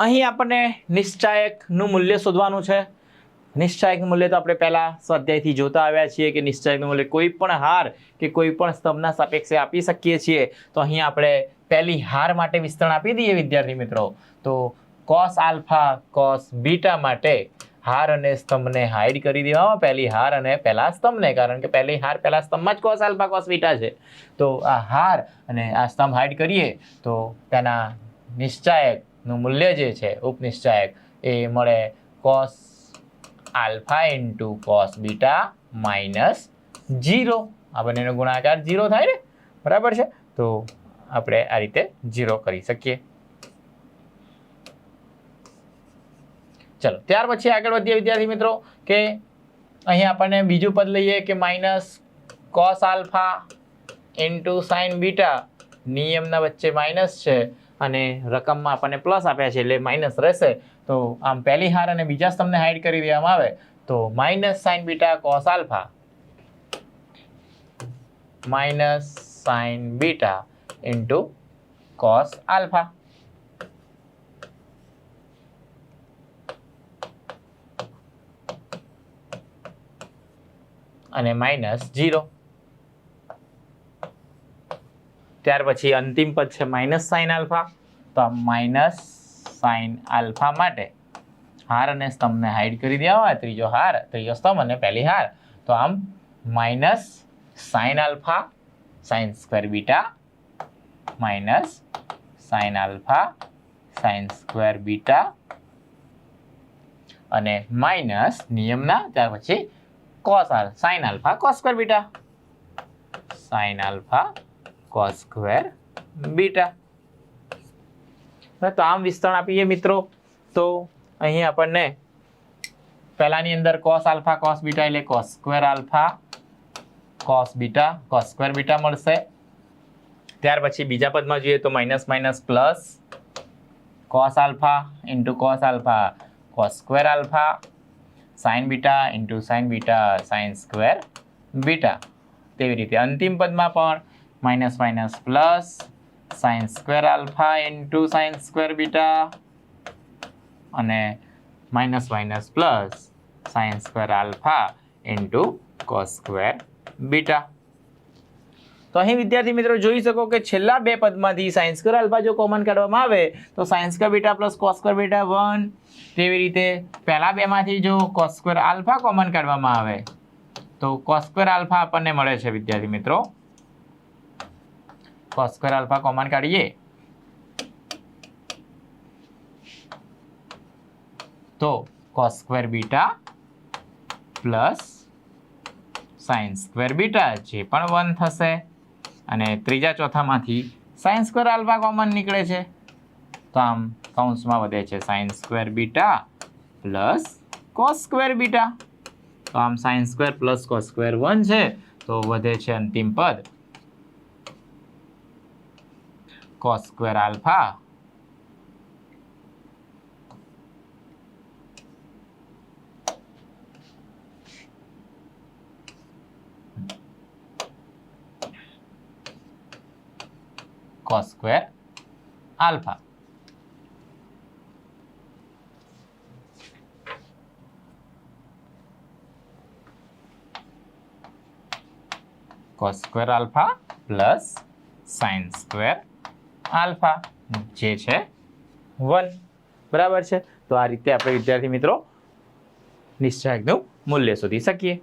અહીં આપણને નિશ્ચાયકનું મૂલ્ય શોધવાનું છે. નિશ્ચાયકનું મૂલ્ય તો આપણે પહેલાં સ્વાધ્યાયથી જોતા આવ્યા છીએ કે નિશ્ચાયકનું મૂલ્ય કોઈ પણ હાર કે કોઈ પણ સ્તંભના સાપેક્ષે આપી શકીએ છીએ. તો અહીં આપણે પહેલી હાર માટે વિસ્તરણ આપી દઈએ વિદ્યાર્થી મિત્રો. તો કોસ આલ્ફા કોસ બીટા માટે હાર અને સ્તંભને હાઈડ કરી દેવામાં પહેલી હાર અને પહેલા સ્તંભને, કારણ કે પહેલી હાર પહેલા સ્તંભમાં જ કોસ આલ્ફા કોસ બીટા છે. તો આ હાર અને આ સ્તંભ હાઈડ કરીએ તો તેના નિશ્ચાયકનું મૂલ્ય જે છે ઉપનિશ્ચાયક એ મળે cos alpha into cos beta minus zero આ બંનેનો ગુણાકાર જીરો થાય ને? બરાબર છે? તો આપણે આ રીતે જીરો કરી શકીએ. ચલો, ત્યાર પછી આગળ વધીએ વિદ્યાર્થી મિત્રો, કે અહીં આપણને બીજું પદ લઈએ કે minus cos alpha into sine beta. નિયમના વચ્ચે માઇનસ છે. અને રકમમાં આપણને પ્લસ આપ્યા છે એટલે માઇનસ રહેશે. તો આમ પહેલી હાર અને બીજા સ્તંભને હાઈડ કરી દેવામાં આવે તો minus sine beta cos alpha minus sine beta into cos alpha અને માઇનસ જીરો ત્યાર પછી અંતિમ પદ છે માઇનસ સાઇન આલ્ફા. તો આ માઇનસ સાઇન આલ્ફા માટે હાર અને સ્તંભને હાઈડ કરી દેવા હોય. ત્રીજો હાર, ત્રીજો સ્તંભ અને પહેલી હાર. તો આમ minus sine alpha sine square beta minus sine alpha sine square beta અને માઇનસ નિયમના ત્યાર પછી કોસ આલ sine alpha cos square beta. Sine alpha cos square beta તો આમ વિસ્તરણ આપીએ મિત્રો. તો અહીં આપણને પહેલાની અંદર કોસ આલ્ફા કોસ બીટા એટલે cos square alpha cos beta cos square beta મળશે. ત્યાર પછી બીજા પદમાં જોઈએ તો minus minus plus cos alpha into cos alpha cos square alpha sine beta into sine beta sine square beta તેવી રીતે અંતિમ પદમાં પણ minus minus plus sine square alpha into sine square beta અને minus minus plus sine square alpha into cos square beta તો અહીં વિદ્યાર્થી મિત્રો જોઈ શકો કે છેલ્લા બે પદમાંથી સાઇન સ્ક્વેર આલ્ફા જો કોમન કાઢવામાં આવે, તો sines square beta plus cos square beta one તેવી રીતે પહેલા બેમાંથી જો કોસ સ્ક્વેર આલ્ફા કોમન કાઢવામાં આવે, તો કોસ સ્ક્વેર આલ્ફા આપણને મળે છે વિદ્યાર્થી મિત્રો. કોસ સ્ક્વેર આલ્ફા કોમન કાઢીએ. તો cos square beta plus sine square beta જે પણ વન થશે. અને ત્રીજા ચોથામાંથી સાઇન્સ સ્ક્વેર આલ્ફા કોમન નીકળે છે. તો આમ કૌંસમાં વધે છે sine square beta plus cos square beta તો આમ sine square plus cos square one છે. તો વધે છે અંતિમ પદ cos square alpha. cos square alpha. cos square alpha plus sine square alpha જે છે, વન. બરાબર છે? તો આ રીતે આપણે વિદ્યાર્થી મિત્રો નિશ્ચાયકનું મૂલ્ય શોધી શકીએ.